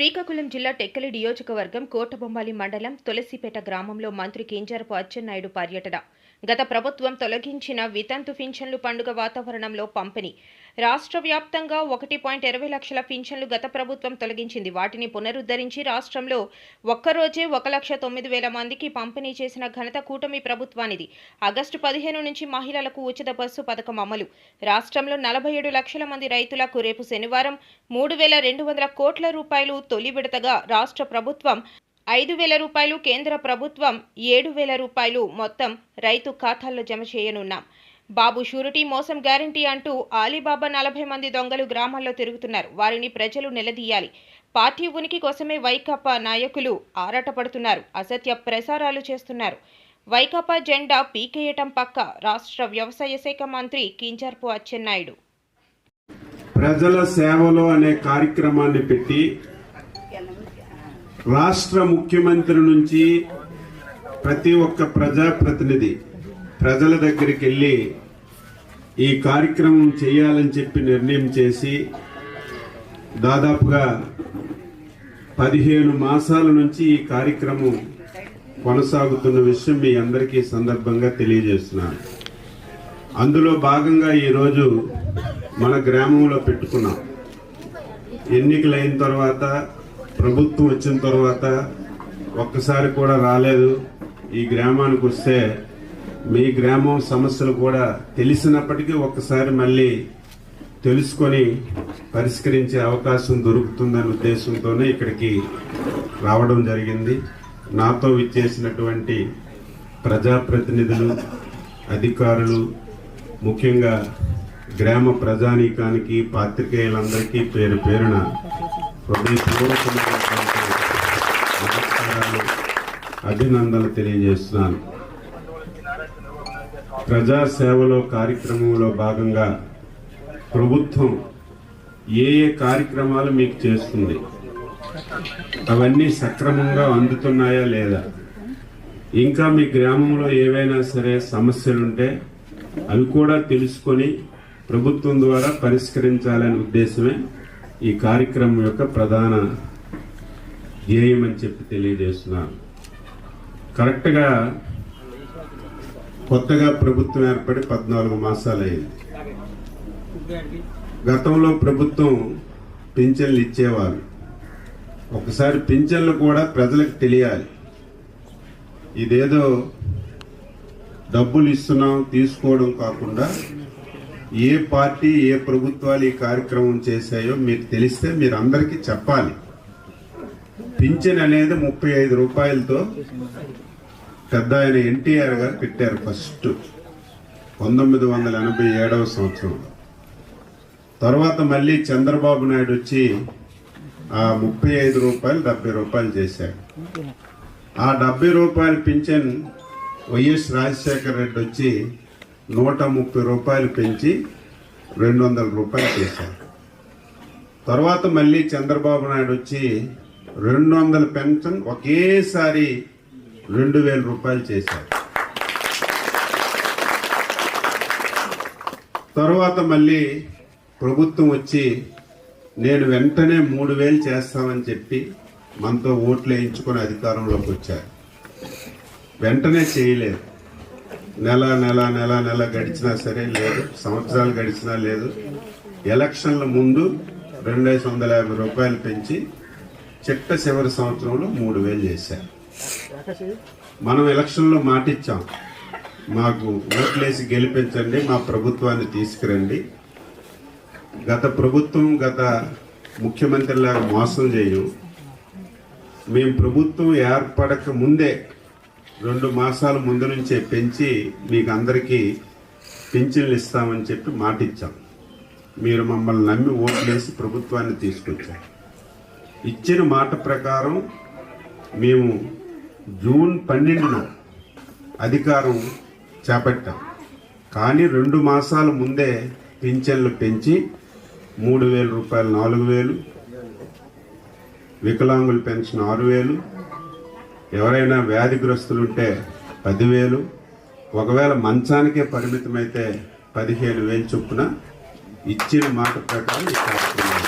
శ్రీకాకుళం జిల్లా టెక్కలి నియోజకవర్గం కోటబొమ్మాలి మండలం తులసిపేట గ్రామంలో మంత్రి కింజరపు అచ్చెన్నాయుడు పర్యటన. గత ప్రభుత్వం తొలగించిన వితంతు పింఛన్లు పండుగ వాతావరణంలో పంపిణీ. రాష్ట్ర వ్యాప్తంగా ఒకటి పాయింట్ ఇరవై లక్షల పింఛన్లు గత ప్రభుత్వం తొలగించింది. వాటిని పునరుద్ధరించి రాష్ట్రంలో ఒక్కరోజే ఒక లక్ష తొమ్మిది వేల మందికి పంపిణీ చేసిన ఘనత కూటమి ప్రభుత్వానిది. ఆగస్టు పదిహేను నుంచి మహిళలకు ఉచిత బస్సు పథకం అమలు. రాష్ట్రంలో నలభై ఏడు లక్షల మంది రైతులకు రేపు శనివారం మూడు వేల రెండు వందల కోట్ల రూపాయలు తొలి విడతగా రాష్ట్ర ప్రభుత్వం ఐదు వేల రూపాయలు కేంద్ర ప్రభుత్వం ఏడు వేల రూపాయలు మొత్తం రైతు ఖాతాల్లో జమ చేయనున్నాం. బాబు షూరిటీ మోసం గ్యారంటీ అంటూ ఆలీబాబా నలభై మంది దొంగలు గ్రామాల్లో తిరుగుతున్నారు. వారిని ప్రజలు నిలదీయాలి. పార్టీ ఉనికి కోసమే వైకాపా నాయకులు ఆరాటపడుతున్నారు. అసత్య ప్రసారాలు చేస్తున్నారు. వైకాపా జెండా పీకేయటం పక్క రాష్ట్ర వ్యవసాయ శాఖ మంత్రి కింజర్పు అచ్చెన్నాయుడు. ప్రజల సేవలో అనే కార్యక్రమాన్ని పెట్టి రాష్ట్ర ముఖ్యమంత్రి నుంచి ప్రతి ఒక్క ప్రజాప్రతినిధి ప్రజల దగ్గరికి వెళ్ళి ఈ కార్యక్రమం చేయాలని చెప్పి నిర్ణయం చేసి దాదాపుగా పదిహేను మాసాల నుంచి ఈ కార్యక్రమం కొనసాగుతున్న విషయం మీ అందరికీ సందర్భంగా తెలియజేస్తున్నాను. అందులో భాగంగా ఈరోజు మన గ్రామంలో పెట్టుకున్నాం. ఎన్నికలైన తర్వాత ప్రభుత్వం వచ్చిన తర్వాత ఒక్కసారి కూడా రాలేదు. ఈ గ్రామానికి వస్తే మీ గ్రామం సమస్యలు కూడా తెలిసినప్పటికీ ఒక్కసారి మళ్ళీ తెలుసుకొని పరిష్కరించే అవకాశం దొరుకుతుందనే ఉద్దేశంతోనే ఇక్కడికి రావడం జరిగింది. నాతో విచ్చేసినటువంటి ప్రజాప్రతినిధులు అధికారులు ముఖ్యంగా గ్రామ ప్రజానీకానికి పాత్రికేయులందరికీ పేరు పేరున హృదయపూర్వకమైనటువంటి నమస్కారాలు అభినందనలు తెలియజేస్తున్నాను. ప్రజాసేవలో కార్యక్రమంలో భాగంగా ప్రభుత్వం ఏ ఏ కార్యక్రమాలు మీకు చేస్తుంది? అవన్నీ సక్రమంగా అందుతున్నాయా లేదా? ఇంకా మీ గ్రామంలో ఏవైనా సరే సమస్యలుంటే అవి కూడా తెలుసుకొని ప్రభుత్వం ద్వారా పరిష్కరించాలనే ఉద్దేశమే ఈ కార్యక్రమం యొక్క ప్రధాన ధ్యేయం అని చెప్పి తెలియజేస్తున్నాను. కరెక్ట్గా కొత్తగా ప్రభుత్వం ఏర్పడి పద్నాలుగు మాసాలు అయింది గతంలో ప్రభుత్వం పింఛన్లు ఇచ్చేవారు. ఒకసారి పింఛన్లు కూడా ప్రజలకు తెలియాలి. ఇదేదో డబ్బులు ఇస్తున్నాం తీసుకోవడం కాకుండా ఏ పార్టీ ఏ ప్రభుత్వాలు ఈ కార్యక్రమం చేశాయో మీకు తెలిస్తే మీరు అందరికీ చెప్పాలి. పింఛన్ అనేది ముప్పై ఐదు రూపాయలతో పెద్ద ఆయన ఎన్టీఆర్ గారు పెట్టారు ఫస్ట్ పంతొమ్మిది వందల ఎనభై ఏడవ సంవత్సరంలో. తర్వాత మళ్ళీ చంద్రబాబు నాయుడు వచ్చి ఆ ముప్పై ఐదు రూపాయలు డెబ్బై రూపాయలు చేశారు ఆ డెబ్బై రూపాయల పింఛన్ వైఎస్ రాజశేఖర రెడ్డి వచ్చి నూట ముప్పై రూపాయలు పెంచి రెండు వందల రూపాయలు చేశారు. తర్వాత మళ్ళీ చంద్రబాబు నాయుడు వచ్చి రెండు వందల పెన్షన్ ఒకేసారి రెండు వేల రూపాయలు చేశారు. తర్వాత మళ్ళీ ప్రభుత్వం వచ్చి నేను వెంటనే మూడు వేలు చేస్తామని చెప్పి మనతో ఓట్లు వేయించుకొని అధికారంలోకి వచ్చారు. వెంటనే చేయలేదు. నెల నెల నెల నెల గడిచినా సరే లేదు. సంవత్సరాలు గడిచినా లేదు. ఎలక్షన్ల ముందు రెండు వందల యాభై రూపాయలు పెంచి చిట్ట చివరి సంవత్సరంలో మూడు వేలు చేశారు. మనం ఎలక్షన్లో మాటిచ్చాం. మాకు ఓట్లేసి గెలిపించండి మా ప్రభుత్వాన్ని తీసుకురండి. గత ప్రభుత్వం గత ముఖ్యమంత్రిలాగా మోసం చేయం. మేము ప్రభుత్వం ఏర్పడక ముందే రెండు మాసాల ముందు నుంచే పెంచి మీకు అందరికీ పింఛన్లు ఇస్తామని చెప్పి మాటిచ్చాం. మీరు మమ్మల్ని నమ్మి ఓట్లేసి ప్రభుత్వాన్ని తీసుకొచ్చారు. ఇచ్చిన మాట ప్రకారం మేము జూన్ పన్నెండున అధికారం చేపట్టాం. కానీ రెండు మాసాల ముందే పింఛన్లు పెంచి మూడు వేల రూపాయలు నాలుగు వేలు వికలాంగుల పెన్షన్ ఆరు వేలు ఎవరైనా వ్యాధిగ్రస్తులుంటే పదివేలు ఒకవేళ మంచానికే పరిమితమైతే పదిహేను వేలు చొప్పున ఇచ్చిన మాట ప్రకారం ఈ కార్యక్రమం